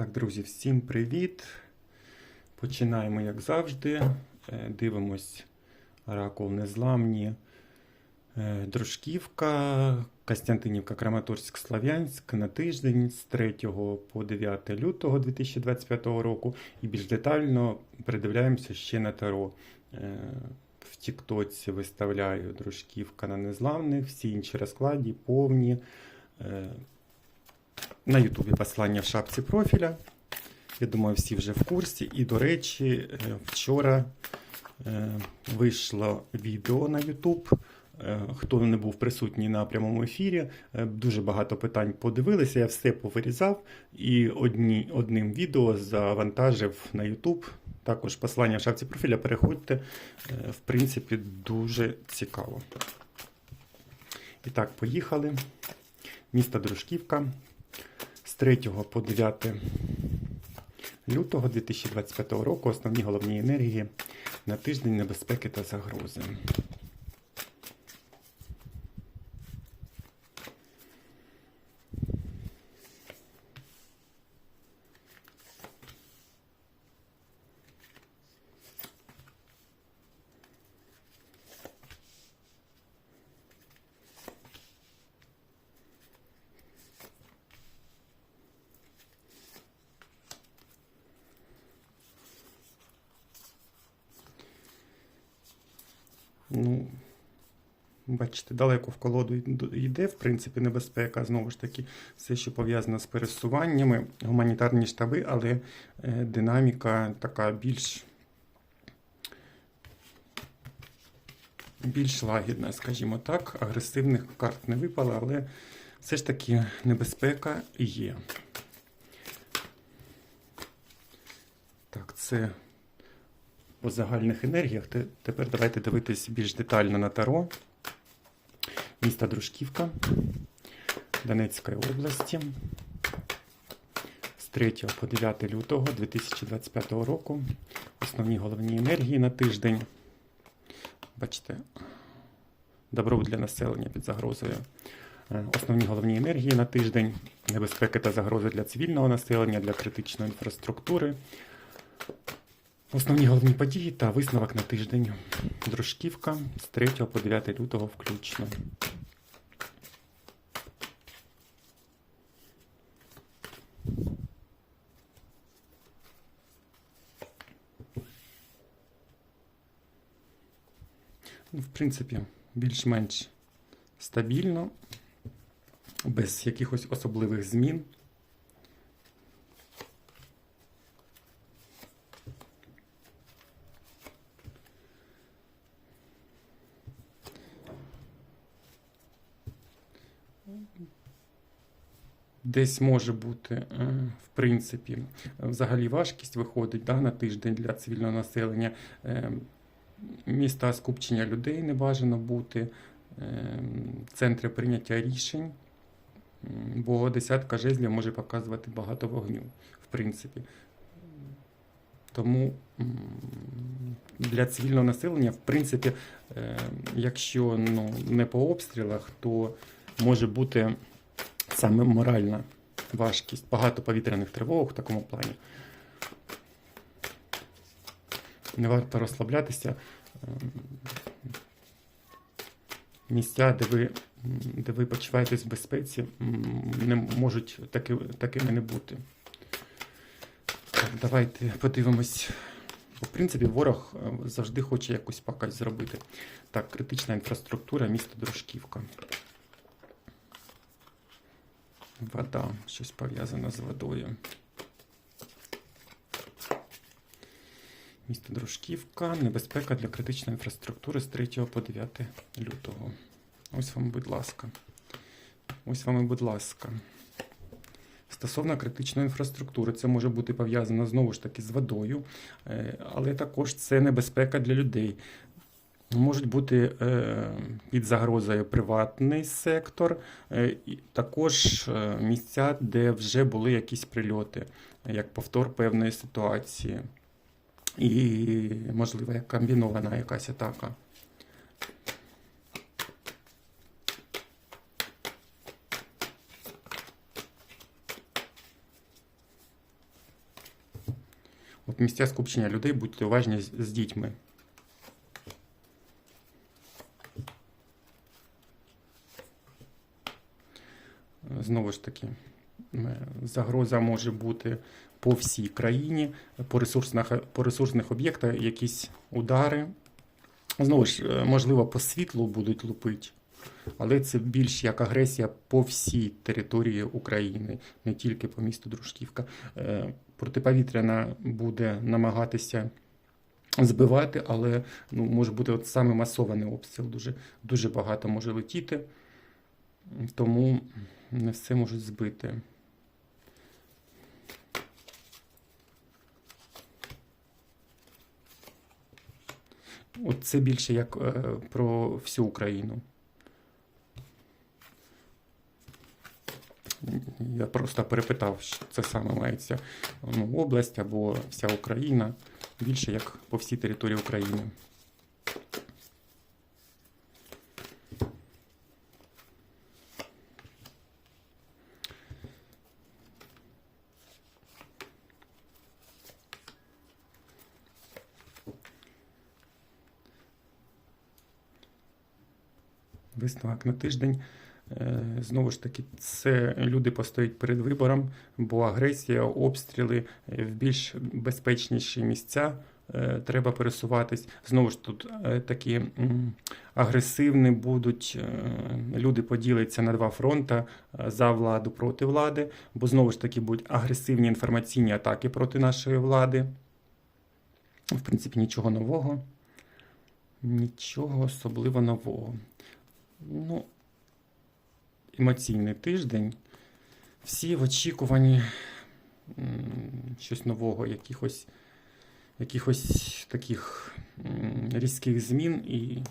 Так, друзі, всім привіт. Починаємо, як завжди. Е, Дивимось Оракул Незламні. Е, Дружківка, Костянтинівка, Краматорськ, Слов'янськ на тиждень з 3 по 9 лютого 2025 року. І більш детально передивляємося ще на Таро. Е, В Тіктоці виставляю Дружківка на незламних, всі інші розкладі повні. На Ютубі послання в шапці профіля. Я думаю, всі вже в курсі. І, до речі, е, вчора е, вийшло відео на Ютуб. Е, Хто не був присутній на прямому ефірі, дуже багато питань подивилися, я все повирізав і одні, одним відео завантажив на Ютуб. Також послання в шапці профіля. Переходьте, в принципі, дуже цікаво. І так, поїхали. Місто Дружківка 3 по 9 лютого 2025 року основні головні енергії на тиждень небезпеки та загрози. Ну, бачите, далеко в колоду йде, в принципі, небезпека. Знову ж таки, все, що пов'язано з пересуваннями, гуманітарні штаби, але е, динаміка така більш. Більш лагідна, скажімо так. Агресивних карт не випало, але все ж таки небезпека є. Так, це по загальних енергіях. Тепер давайте дивитись більш детально на Таро. Міста Дружківка Донецької області. З 3 по 9 лютого 2025 року. Основні головні енергії на тиждень. Бачите, добробут для населення під загрозою. Е, Основні головні енергії на тиждень, небезпеки та загрози для цивільного населення, для критичної інфраструктури. Основні головні події та висновок на тиждень. Дружківка з 3 по 9 лютого включно. В принципі, більш-менш стабільно, без якихось особливих змін. Десь може бути, е, в принципі, взагалі важкість виходить да, на тиждень для цивільного населення. Міста скупчення людей не бажано бути, е, центри прийняття рішень, бо десятка жезлів може показувати багато вогню, в принципі. Тому для цивільного населення, в принципі, е, якщо ну, не по обстрілах, то може бути саме моральна важкість, багато повітряних тривог в такому плані. Не варто розслаблятися. Ем, Місця, де ви, де ви почуваєтесь в безпеці, не можуть таки, такими не бути. Давайте подивимось. В принципі, ворог е, завжди хоче якусь пакость зробити. Так, критична інфраструктура, місто Дружківка. Вода, щось пов'язане з водою. Місто Дружківка, небезпека для критичної інфраструктури з 3 по 9 лютого. Ось вам, будь ласка. Ось вам, будь ласка. Стосовно критичної інфраструктури, це може бути пов'язано знову ж таки з водою, е, але також це небезпека для людей. Можуть бути е, під загрозою приватний сектор, е, також місця, де вже були якісь прильоти, як повтор певної ситуації, і, можливо, як комбінована якась атака. От місця скупчення людей, будьте уважні з, з дітьми. Знову ж таки, загроза може бути по всій країні, по ресурсних, по ресурсних об'єктах якісь удари. Знову ж, е, можливо, по світлу будуть лупити, але це більш як агресія по всій території України, не тільки по місту Дружківка. Е, Протиповітряна буде намагатися збивати, але ну, може бути от саме масований обстріл. Дуже, дуже багато може летіти, тому не все можуть збити. От це більше як е, про всю Україну. Я просто перепитав, що це саме мається ну, область або вся Україна, більше як по всій території України. Висновок на тиждень. Е, Знову ж таки, це люди постоять перед вибором, бо агресія, обстріли е, в більш безпечніші місця е, треба пересуватись. Знову ж тут такі агресивні будуть люди поділяться на два фронти за владу проти влади, бо знову ж таки будуть агресивні інформаційні атаки проти нашої влади. В принципі, нічого нового. Нічого особливо нового. Ну, емоційний тиждень. Всі в очікуванні щось нового, якихось, якихось таких різких змін і,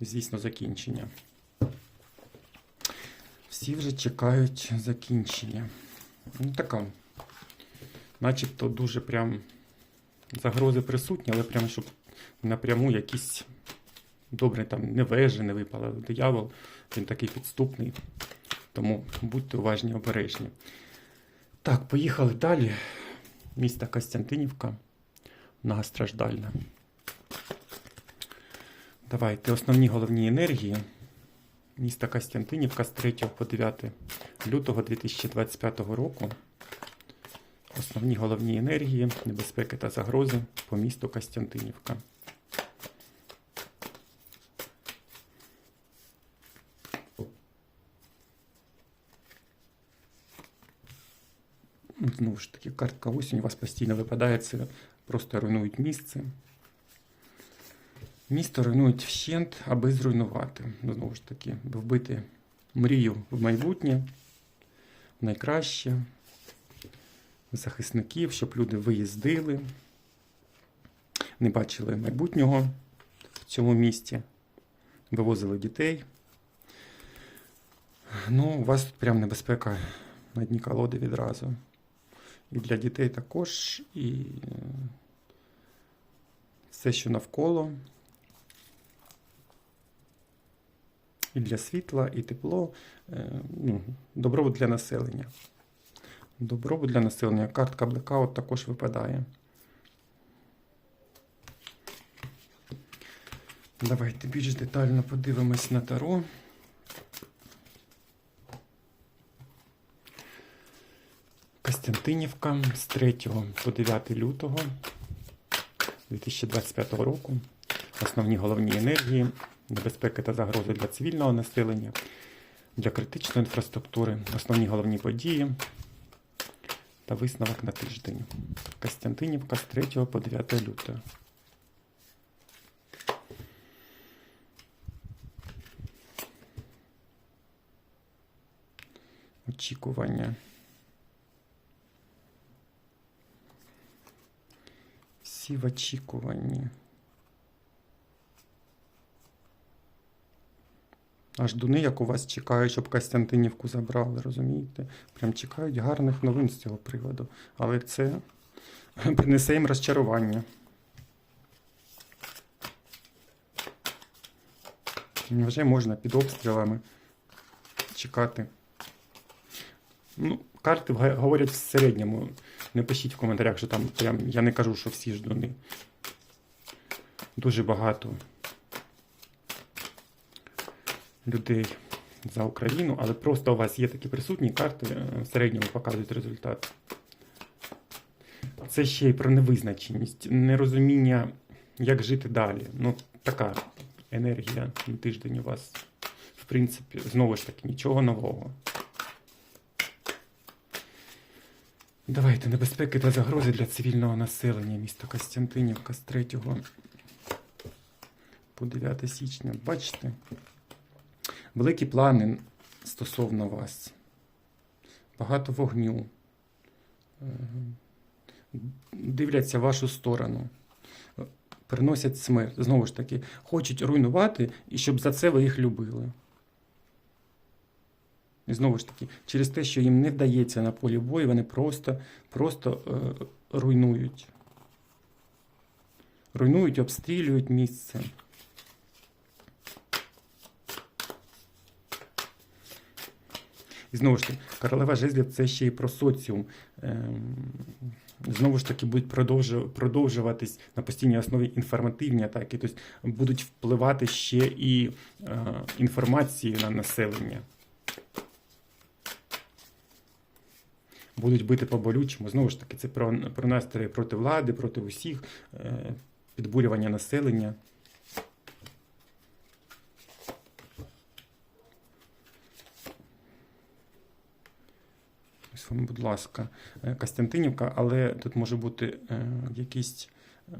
звісно, закінчення. Всі вже чекають закінчення. Ну, така, начебто дуже прям загрози присутні, але прям щоб напряму якісь добре там не вежа, не випала диявол, він такий підступний. Тому будьте уважні, обережні. Так, поїхали далі. Місто Костянтинівка, многостраждальна. Давайте основні головні енергії. Місто Костянтинівка з 3 по 9 лютого 2025 року. Основні головні енергії, небезпеки та загрози по місту Костянтинівка. Знову ж таки, картка осінь у вас постійно випадає, це просто руйнують місце. Місто руйнують вщент, аби зруйнувати. Ну, Знову ж таки, вбити мрію в майбутнє, в найкраще, захисників, щоб люди виїздили, не бачили майбутнього в цьому місті, вивозили дітей. Ну, у вас тут прям небезпека на дні колоди відразу. І для дітей також, і е, все, що навколо. І для світла, і тепло, е, ну, добробут для населення. Добробут для населення. Картка блекаут також випадає. Давайте більш детально подивимось на таро. Костянтинівка з 3 по 9 лютого 2025 року. Основні головні енергії, небезпеки та загрози для цивільного населення, для критичної інфраструктури, основні головні події та висновок на тиждень. Костянтинівка з 3 по 9 лютого. Очікування. Всі в очікуванні. Аж дуни, як у вас чекають, щоб Костянтинівку забрали, розумієте? Прям чекають гарних новин з цього приводу. Але це принесе їм розчарування. Вже можна під обстрілами чекати. Ну, карти говорять в середньому. Не пишіть в коментарях, що там прям я не кажу, що всі ждуни. Дуже багато людей за Україну, але просто у вас є такі присутні карти, е, в середньому показують результат. Це ще й про невизначеність, нерозуміння, як жити далі. Ну, така енергія на тиждень у вас. В принципі, знову ж таки, нічого нового. Давайте небезпеки та загрози для цивільного населення міста Костянтинівка з 3 по 9 січня. Бачите? Великі плани стосовно вас. Багато вогню. Е, Дивляться вашу сторону. Приносять смерть. Знову ж таки, хочуть руйнувати і щоб за це ви їх любили. І знову ж таки, через те, що їм не вдається на полі бою, вони просто, просто е, руйнують. Руйнують, обстрілюють місце. І знову ж таки, королева жезлів це ще й про соціум. Ем, Знову ж таки, будуть продовжуватись на постійній основі інформативні атаки, тобто будуть впливати ще і е, інформації на населення. Будуть бити по болючому. Знову ж таки, це про, про настрої проти влади, проти усіх, е, підбурювання населення. Будь ласка, Е, Костянтинівка, але тут може бути е, якісь е,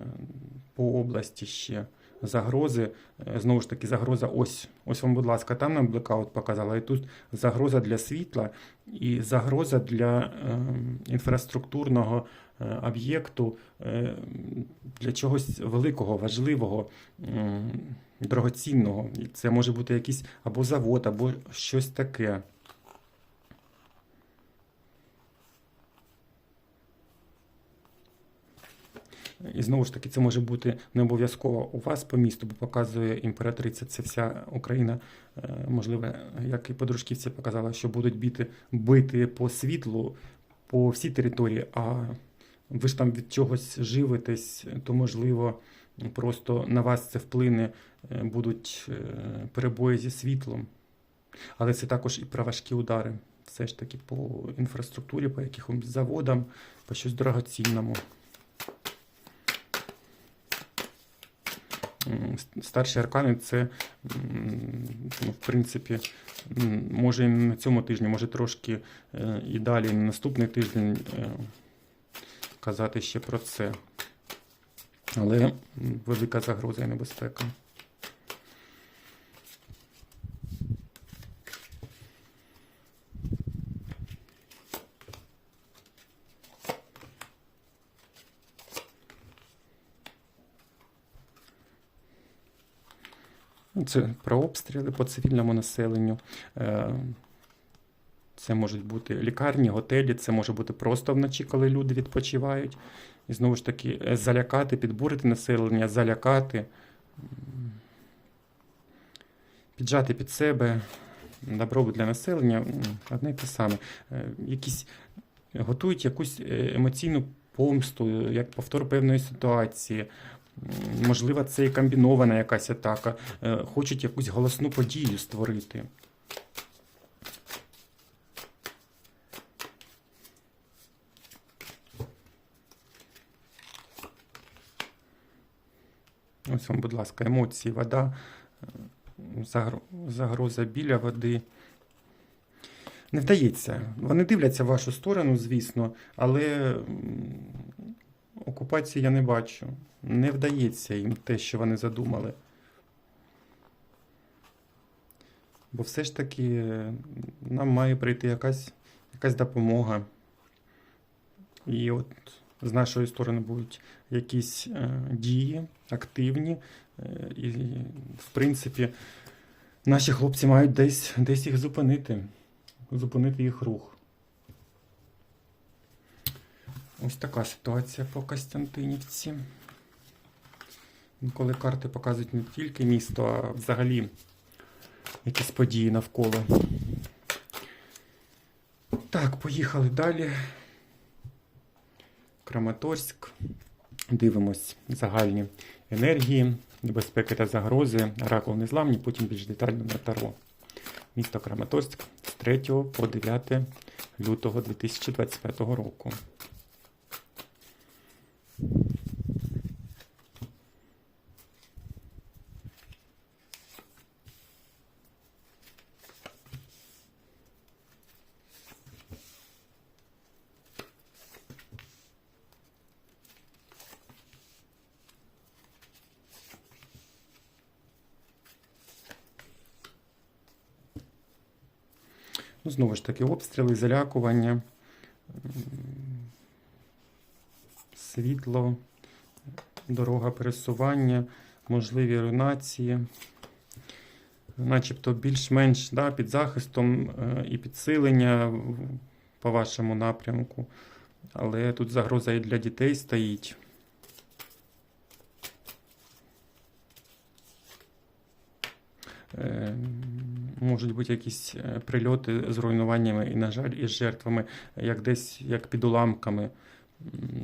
по області ще загрози. Е, Знову ж таки, загроза ось. Ось вам, будь ласка, там нам блекаут показала, і тут загроза для світла і загроза для е, інфраструктурного е, об'єкту, е, для чогось великого, важливого, м, дорогоцінного. Це може бути якийсь або завод, або щось таке. І знову ж таки, це може бути не обов'язково у вас по місту, бо показує імператриця. Це вся Україна, е, можливо, як і по дружківці показала, що будуть бити, бити по світлу по всій території, а ви ж там від чогось живитесь, то можливо просто на вас це вплине, е, будуть е, перебої зі світлом. Але це також і про важкі удари. Все ж таки по інфраструктурі, по якихось заводам, по щось дорогоцінному. Старші аркани це, ну, в принципі, може і на цьому тижні, може трошки е, і далі, на наступний тиждень е, казати ще про це. Але велика загроза і небезпека. Це про обстріли по цивільному населенню. Е, Це можуть бути лікарні, готелі, це може бути просто вночі, коли люди відпочивають. І знову ж таки, е, залякати, підбурити населення, залякати, піджати під себе добробут для населення одне й те саме. Е, Якісь готують якусь емоційну помсту, як повтор певної ситуації. Можливо, це і комбінована якась атака. Е, Хочуть якусь голосну подію створити. Ось вам, будь ласка, емоції, вода, е, загроза біля води. Не вдається. Вони дивляться в вашу сторону, звісно, але окупації я не бачу. Не вдається їм те, що вони задумали. Бо все ж таки нам має прийти якась, якась допомога. І от з нашої сторони будуть якісь е, дії активні. Е, і, в принципі, наші хлопці мають десь, десь їх зупинити. Зупинити їх рух. Ось така ситуація по Костянтинівці. Коли карти показують не тільки місто, а взагалі якісь події навколо. Так, поїхали далі. Краматорськ. Дивимось загальні енергії, небезпеки та загрози, оракул незламні, потім більш детально на Таро. Місто Краматорськ з 3 по 9 лютого 2025 року. Ну, знову ж таки, обстріли, залякування, світло, дорога пересування, можливі руйнації. Начебто більш-менш да, під захистом е, і підсилення по вашому напрямку. Але тут загроза і для дітей стоїть. Можуть бути якісь е, прильоти з руйнуваннями і, на жаль, із жертвами, як десь як під уламками.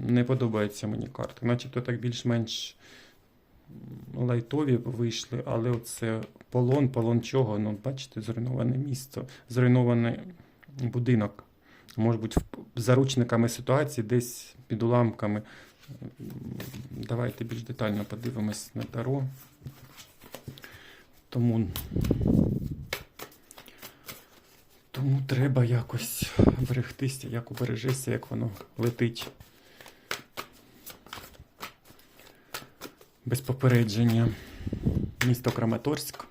Не подобається мені карти. Начебто так більш-менш лайтові вийшли, але оце полон, полон чого? Ну, бачите, зруйноване місто, зруйнований будинок. Може бути, заручниками ситуації, десь під уламками. Давайте більш детально подивимось на Таро. Тому тому треба якось берегтися, як убережешся, як воно летить. Без попередження. Місто Краматорськ.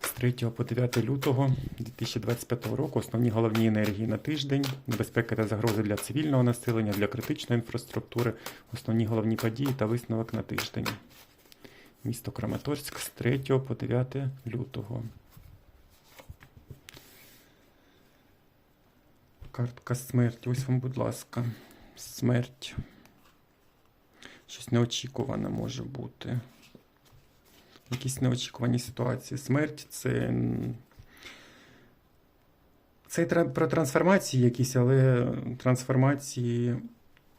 З 3 по 9 лютого 2025 року основні головні енергії на тиждень, небезпеки та загрози для цивільного населення, для критичної інфраструктури, основні головні події та висновок на тиждень. Місто Краматорськ з 3 по 9 лютого. Картка смерті. Ось вам, будь ласка. Смерть. Щось неочікуване може бути. Якісь неочікувані ситуації. Смерть це. Це про трансформації якісь, але трансформації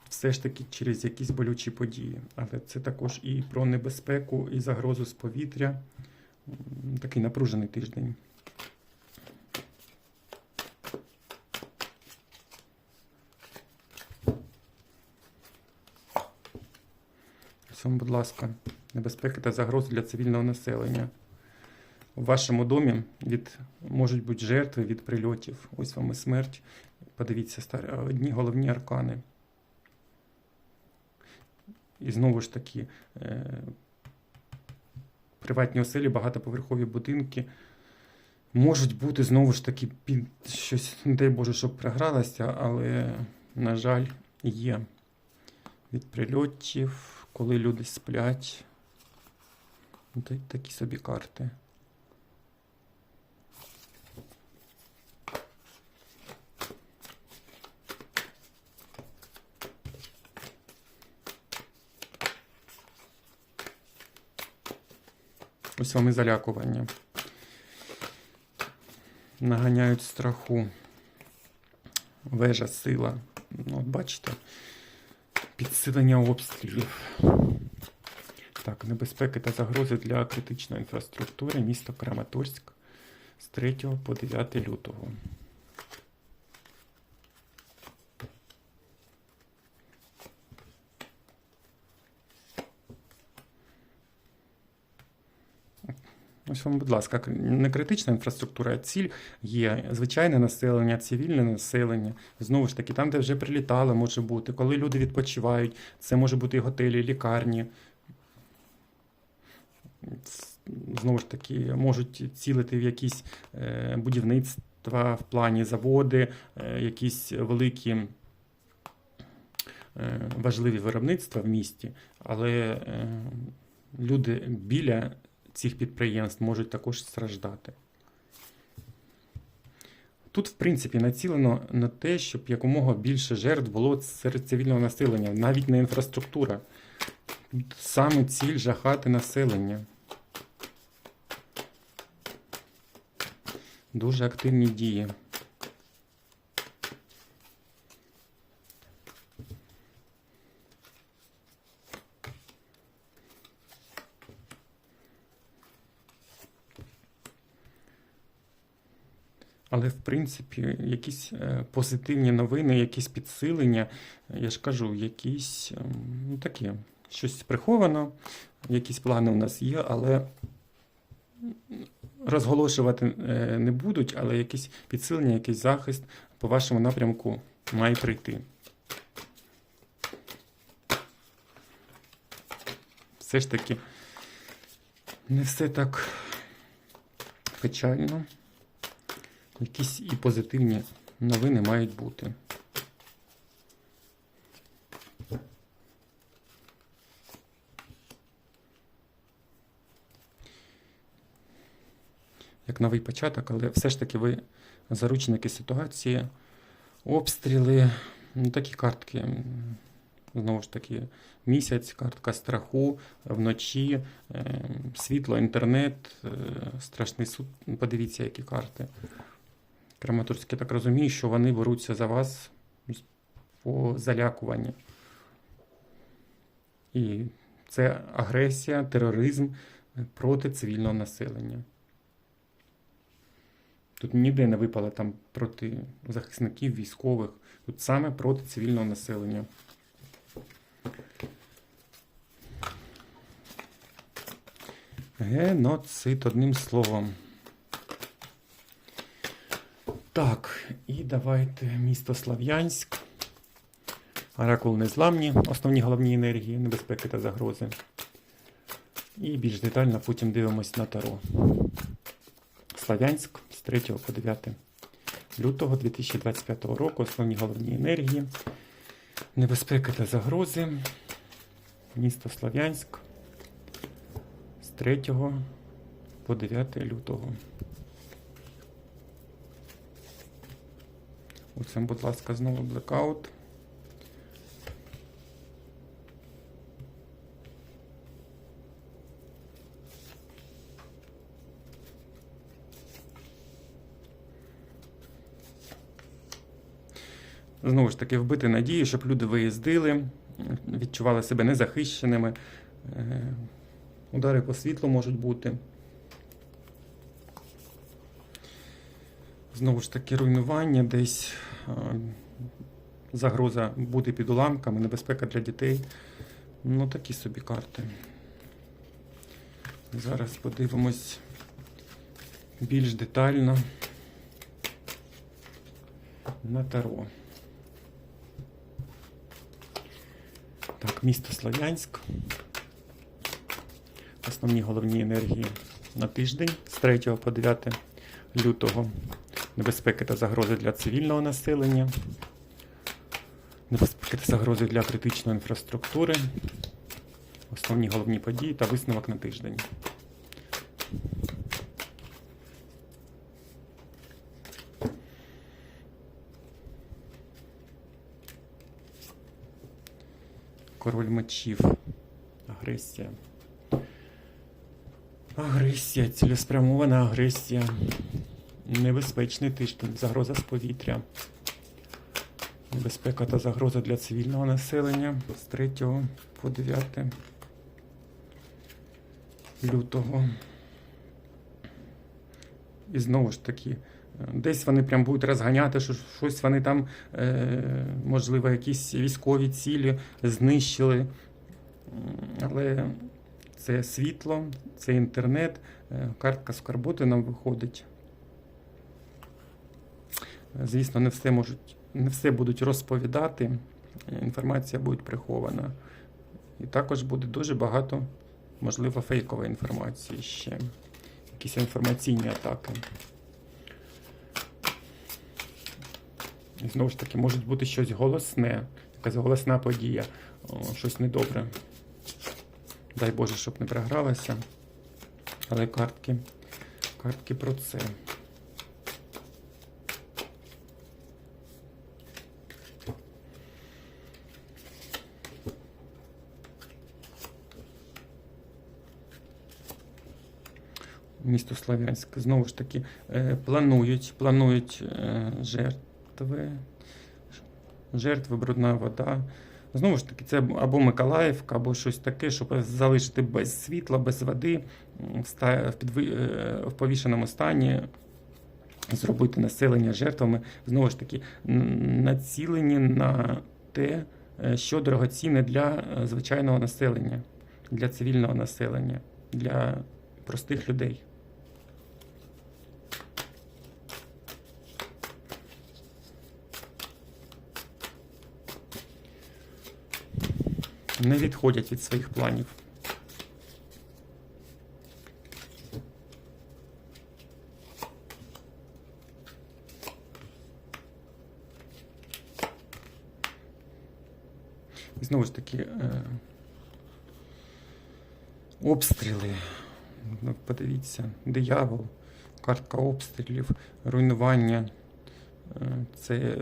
все ж таки через якісь болючі події. Але це також і про небезпеку, і загрозу з повітря. Такий напружений тиждень. Ось будь ласка, небезпеки та загрози для цивільного населення. У вашому домі від, можуть бути жертви від прильотів. Ось вам і смерть. Подивіться, стар- одні головні аркани. І знову ж таки, е, приватні оселі, багатоповерхові будинки можуть бути знову ж таки під щось, не дай Боже, щоб програлося, але, на жаль, є від прильотів, коли люди сплять. Ну, Такі собі карти. Ось вам і залякування. Наганяють страху. Вежа, сила. Ну, от бачите, підсилення обстрілів. Так, небезпеки та загрози для критичної інфраструктури місто Краматорськ з 3 по 9 лютого. Ось вам, будь ласка, не критична інфраструктура, а ціль є звичайне населення, цивільне населення. Знову ж таки, там, де вже прилітало, може бути, коли люди відпочивають, це може бути і готелі, лікарні. Знову ж таки, можуть цілити в якісь е, будівництва в плані заводи, е, якісь великі е, важливі виробництва в місті, але люди біля цих підприємств можуть також страждати. Тут, в принципі, націлено на те, щоб якомога більше жертв було серед цивільного населення, навіть не інфраструктура. Саме ціль жахати населення. Дуже активні дії. Але, в принципі, якісь е, позитивні новини, якісь підсилення, я ж кажу, якісь ем, ну, такі, щось приховано, якісь плани у нас є, але розголошувати е, не будуть, але якісь підсилення, якийсь захист по вашому напрямку має прийти. Все ж таки, не все так печально. Якісь і позитивні новини мають бути. Як новий початок, але все ж таки ви заручники ситуації, обстріли, ну такі картки. Знову ж таки, місяць, картка страху, вночі, е, світло, інтернет, е, страшний суд. Подивіться, які карти. Краматорськ, я так розумію, що вони беруться за вас по залякуванню. І це агресія, тероризм проти цивільного населення. Тут ніде не випало там проти захисників, військових. Тут саме проти цивільного населення. Геноцид, одним словом. Так, і давайте місто Слав'янськ. Оракул незламні, основні головні енергії, небезпеки та загрози. І більш детально потім дивимось на Таро. Слав'янськ з 3 по 9 лютого 2025 року. Основні головні енергії, небезпеки та загрози. Місто Слав'янськ з 3 по 9 лютого. Оце, будь ласка, знову блекаут. Знову ж таки, вбити надію, щоб люди виїздили, відчували себе незахищеними. Е, Удари по світлу можуть бути. Знову ж таки, руйнування десь, загроза бути під уламками, небезпека для дітей. Ну, такі собі карти. Зараз подивимось більш детально на Таро. Так, місто Слов'янськ. Основні головні енергії на тиждень з 3 по 9 лютого. Небезпеки та загрози для цивільного населення. Небезпеки та загрози для критичної інфраструктури. Основні головні події та висновок на тиждень. Король мечів. Агресія. Агресія, цілеспрямована агресія. Небезпечний тиждень, загроза з повітря. Небезпека та загроза для цивільного населення з 3 по 9 лютого. І знову ж таки, е, десь вони прям будуть розганяти, що щось вони там, е, можливо, якісь військові цілі знищили. Але це світло, це інтернет, е, картка скарботи нам виходить. Звісно, не все можуть, не все будуть розповідати, інформація буде прихована. І також буде дуже багато, можливо, фейкової інформації ще. Якісь інформаційні атаки. І знову ж таки, може бути щось голосне, якась голосна подія, щось недобре. Дай Боже, щоб не програлося. Але картки, картки про це. Слов'янськ. Знову ж таки, е, планують, планують е, жертви, жертви, брудна вода. Знову ж таки, це або Миколаївка, або щось таке, щоб залишити без світла, без води, е, в повішеному стані зробити населення жертвами, знову ж таки, націлені на те, що дорогоцінне для звичайного населення, для цивільного населення, для простих людей. Не відходять від своїх планів. І знову ж таки, е, обстріли. Ну, Подивіться, диявол, картка обстрілів, руйнування. Е, Це,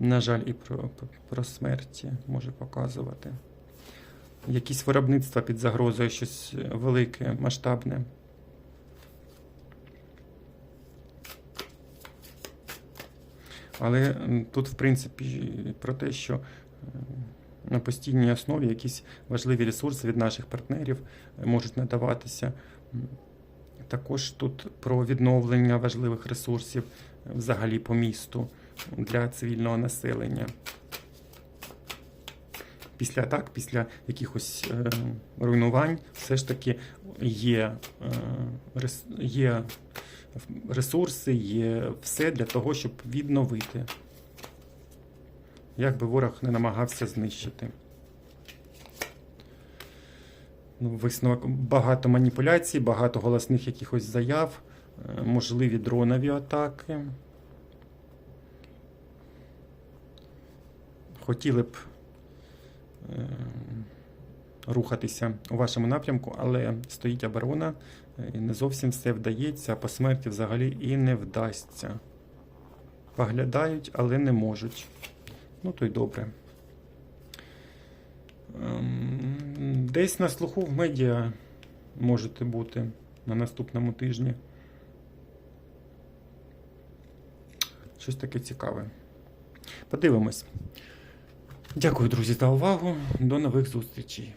на жаль, і про, про- смерті може показувати. Якісь виробництва під загрозою, щось велике, масштабне. Але тут, в принципі, про те, що на постійній основі якісь важливі ресурси від наших партнерів е, можуть надаватися. Також тут про відновлення важливих ресурсів е, взагалі по місту для цивільного населення. Після атак, після якихось е, руйнувань, все ж таки є, е, є ресурси, є все для того, щоб відновити. Як би ворог не намагався знищити. Ну, висновок багато маніпуляцій, багато голосних якихось заяв, е, можливі дронові атаки. Хотіли б е, рухатися у вашому напрямку, але стоїть оборона, е, і не зовсім все вдається, а по смерті взагалі і не вдасться. Поглядають, але не можуть. Ну, то й добре. Ем, Десь на слуху в медіа можете бути на наступному тижні. Щось таке цікаве. Подивимось. Дякую, друзі, за увагу. До нових зустрічей.